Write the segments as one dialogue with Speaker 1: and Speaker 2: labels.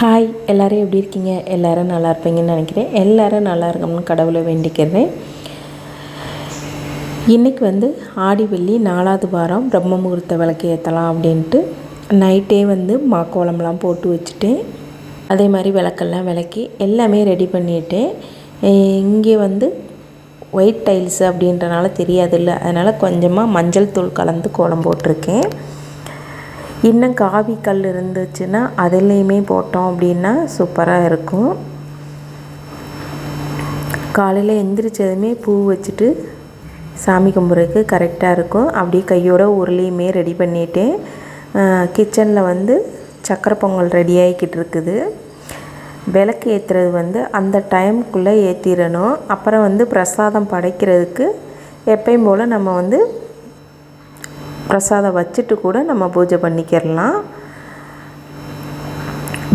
Speaker 1: Hi எல்லோரும் எப்படி இருக்கீங்க? எல்லோரும் நல்லா இருப்பீங்கன்னு நினைக்கிறேன். எல்லோரும் நல்லா இருக்கணும்னு கடவுளை வேண்டிக்கிறேன். இன்றைக்கி வந்து ஆடி வெள்ளி நாலாவது வாரம் பிரம்ம முகூர்த்த விளக்கு ஏற்றலாம் அப்படின்ட்டு நைட்டே வந்து மாக்கோலம்லாம் போட்டு வச்சுட்டேன். அதே மாதிரி விளக்கெல்லாம் விளக்கி எல்லாமே ரெடி பண்ணிட்டேன். இங்கே வந்து ஒயிட் டைல்ஸ் அப்படின்றனால தெரியாதில்ல. அதனால் கொஞ்சமாக மஞ்சள் தூள் கலந்து கோலம் போட்டிருக்கேன். இன்னும் காவி கல் இருந்துச்சுன்னா அதுலேயுமே போட்டோம் அப்படின்னா சூப்பராக இருக்கும். காலையில் எந்திரிச்சதுமே பூ வச்சுட்டு சாமி கும்பிட்றதுக்கு கரெக்டாக இருக்கும். அப்படியே கையோட உருளையுமே ரெடி பண்ணிட்டேன். கிச்சனில் வந்து சக்கரை பொங்கல் ரெடி ஆகிக்கிட்டு இருக்குது. விளக்கு ஏற்றுறது வந்து அந்த டைமுக்குள்ளே ஏற்றிடணும் அப்புறம் வந்து பிரசாதம் படைக்கிறதுக்கு எப்பயும் போல் நம்ம வந்து பிரசாதம் வச்சுட்டு கூட நம்ம பூஜை பண்ணிக்கிறலாம்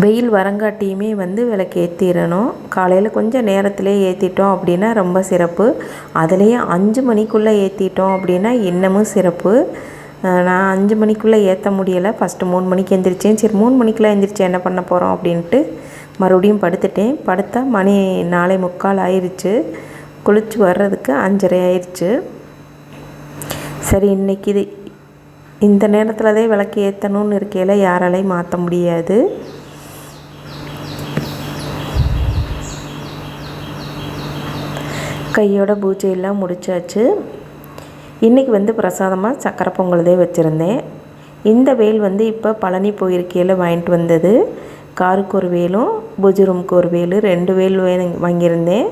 Speaker 1: வெயில் வரங்காட்டியுமே வந்து விளக்கு ஏற்றிடணும் காலையில் கொஞ்சம் நேரத்திலே ஏற்றிட்டோம் அப்படின்னா ரொம்ப சிறப்பு. அதுலேயே அஞ்சு மணிக்குள்ளே ஏற்றிட்டோம் அப்படின்னா இன்னமும் சிறப்பு. நான் அஞ்சு மணிக்குள்ளே ஏற்ற முடியலை. ஃபஸ்ட்டு மூணு மணிக்கு எழுந்திரிச்சேன் சரி மூணு மணிக்கெலாம் எழுந்திரிச்சு என்ன பண்ண போகிறோம் அப்படின்ட்டு மறுபடியும் படுத்துட்டேன். படுத்தா மணி நாளை முக்கால் ஆயிடுச்சு குளிச்சு வர்றதுக்கு அஞ்சரை ஆயிடுச்சு சரி இன்றைக்கி இது இந்த நேரத்தில் தான் விளக்கு ஏற்றணும்னு இருக்கையில் யாராலையும் மாற்ற முடியாது. கையோட பூஜையெல்லாம் முடிச்சாச்சு. இன்றைக்கி வந்து பிரசாதமாக சக்கரை பொங்கல் தான் வச்சுருந்தேன். இந்த வேல் வந்து இப்போ பழனி போயிருக்கையில் வாங்கிட்டு வந்தது. காருக்கு ஒரு வேலும் பூஜை ரூமுக்கு ஒரு வேல் ரெண்டு வேல் வாங்கியிருந்தேன்.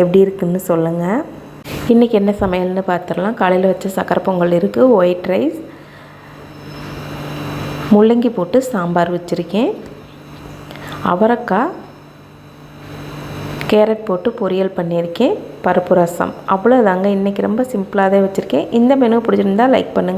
Speaker 1: எப்படி இருக்குன்னு சொல்லுங்கள் இன்றைக்கி என்ன சமையல்னு பார்த்துடலாம் காலையில் வச்ச சக்கரை பொங்கல் இருக்குது ஒயிட் ரைஸ் முள்ளங்கி போட்டு சாம்பார் வச்சுருக்கேன். அவரைக்காய் கேரட் போட்டு பொரியல் பண்ணியிருக்கேன். பருப்பு ரசம். அவ்வளோதாங்க இன்றைக்கி ரொம்ப சிம்பிளாக தான் வச்சுருக்கேன். இந்த மெனு பிடிச்சிருந்தா லைக் பண்ணுங்கள்